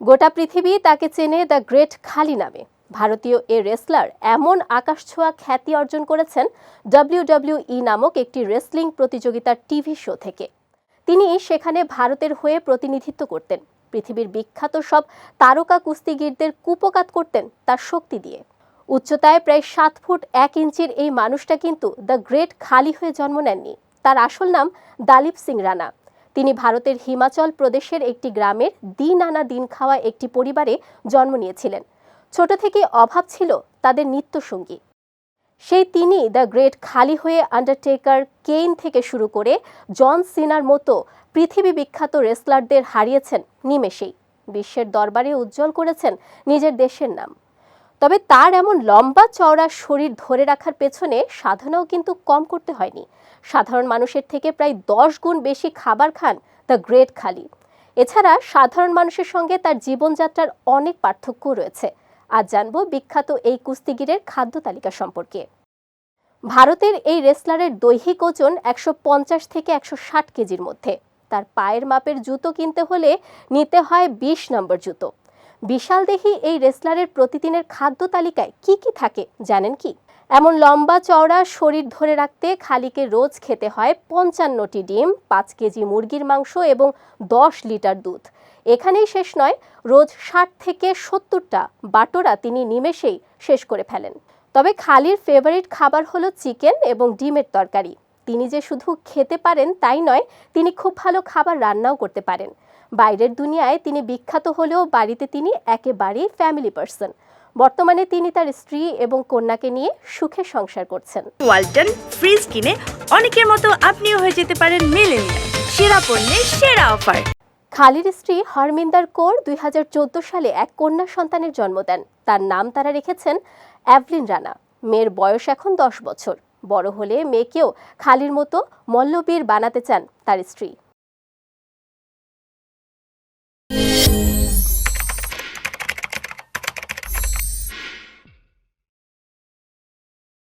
গোটা পৃথিবী তাকে চেনে দ্য গ্রেট খালি নামে। ভারতীয় এ রেসলার এমন আকাশছোঁয়া খ্যাতি অর্জন করেছেন ডাব্লিউডাব্লিউই নামক একটি রেসলিং প্রতিযোগিতার টিভি শো থেকে। তিনি সেখানে ভারতের হয়ে প্রতিনিধিত্ব করতেন। পৃথিবীর বিখ্যাত সব তারকা কুস্তিগীরদের কুপকাত করতেন তার শক্তি দিয়ে। উচ্চতায় প্রায় সাত ফুট এক ইঞ্চির এই মানুষটা কিন্তু দ্য গ্রেট খালি হয়ে জন্ম নেননি। তার আসল নাম দালীপ সিং রানা। তিনি ভারতের হিমাচল প্রদেশের একটি গ্রামের দিন আনা দিন খাওয়া একটি পরিবারে জন্ম নিয়েছিলেন। ছোট থেকে অভাব ছিল তাদের নিত্যসঙ্গী। সেই তিনি দ্য গ্রেট খালি হয়ে আন্ডারটেকার কেইন থেকে শুরু করে জন সিনার মতো পৃথিবী বিখ্যাত রেসলারদের হারিয়েছেন নিমেষেই। বিশ্বের দরবারে উজ্জ্বল করেছেন নিজের দেশের নাম। তবে তার এমন লম্বা চওড়া শরীর ধরে রাখার পেছনে সাধনাও কিন্তু কম করতে হয়নি। সাধারণ মানুষের থেকে প্রায় দশ গুণ বেশি খাবার খান দ্য গ্রেট খালি। এছাড়া সাধারণ মানুষের সঙ্গে তার জীবনযাত্রার অনেক পার্থক্য রয়েছে। আজ জানব বিখ্যাত এই কুস্তিগিরের খাদ্য তালিকা সম্পর্কে। ভারতের এই রেসলারের দৈহিক ওজন একশো পঞ্চাশ থেকে একশো ষাট কেজির মধ্যে। তার পায়ের মাপের জুতো কিনতে হলে নিতে হয় বিশ নম্বর জুতো। বিশাল দেহি এই রেসলারের প্রতিদিনের খাদ্য তালিকায় কি কি থাকে, জানেন কি? এমন লম্বা চওড়া শরীর ধরে রাখতে খালিকে রোজ খেতে হয় পঞ্চান্নটি ডিম, পাঁচ কেজি মুরগির মাংস এবং দশ লিটার দুধ। এখানেই শেষ নয়, রোজ ষাট থেকে সত্তরটা বাটোরা তিনি নিমেষেই শেষ করে ফেলেন। তবে খালির ফেভারিট খাবার হলো চিকেন এবং ডিমের তরকারি। তিনি যে শুধু খেতে পারেন তাই নয়, তিনি খুব ভালো খাবার রান্নাও করতে পারেন। বাইরের দুনিয়ায় তিনি বিখ্যাত হলেও বাড়িতে তিনি একেবারেই ফ্যামিলি পার্সন বর্তমানে তিনি তার স্ত্রী এবং কন্যাকে নিয়ে সুখে সংসার করছেন। ওয়ালটন ফ্রিজ কিনে অনেকের মতো আপনিও হয়ে যেতে পারেন মেলেনিয়া সেরা পণ্যের সেরা অফার। খালির স্ত্রী হরমিন্দার কৌর দুই সালে এক কন্যা সন্তানের জন্ম দেন। তার নাম তারা রেখেছেন অ্যাভলিন রানা। মেয়ের বয়স এখন দশ বছর। বড় হলে মেয়েকেও খালির মতো মল্লবীর বানাতে চান তার স্ত্রী।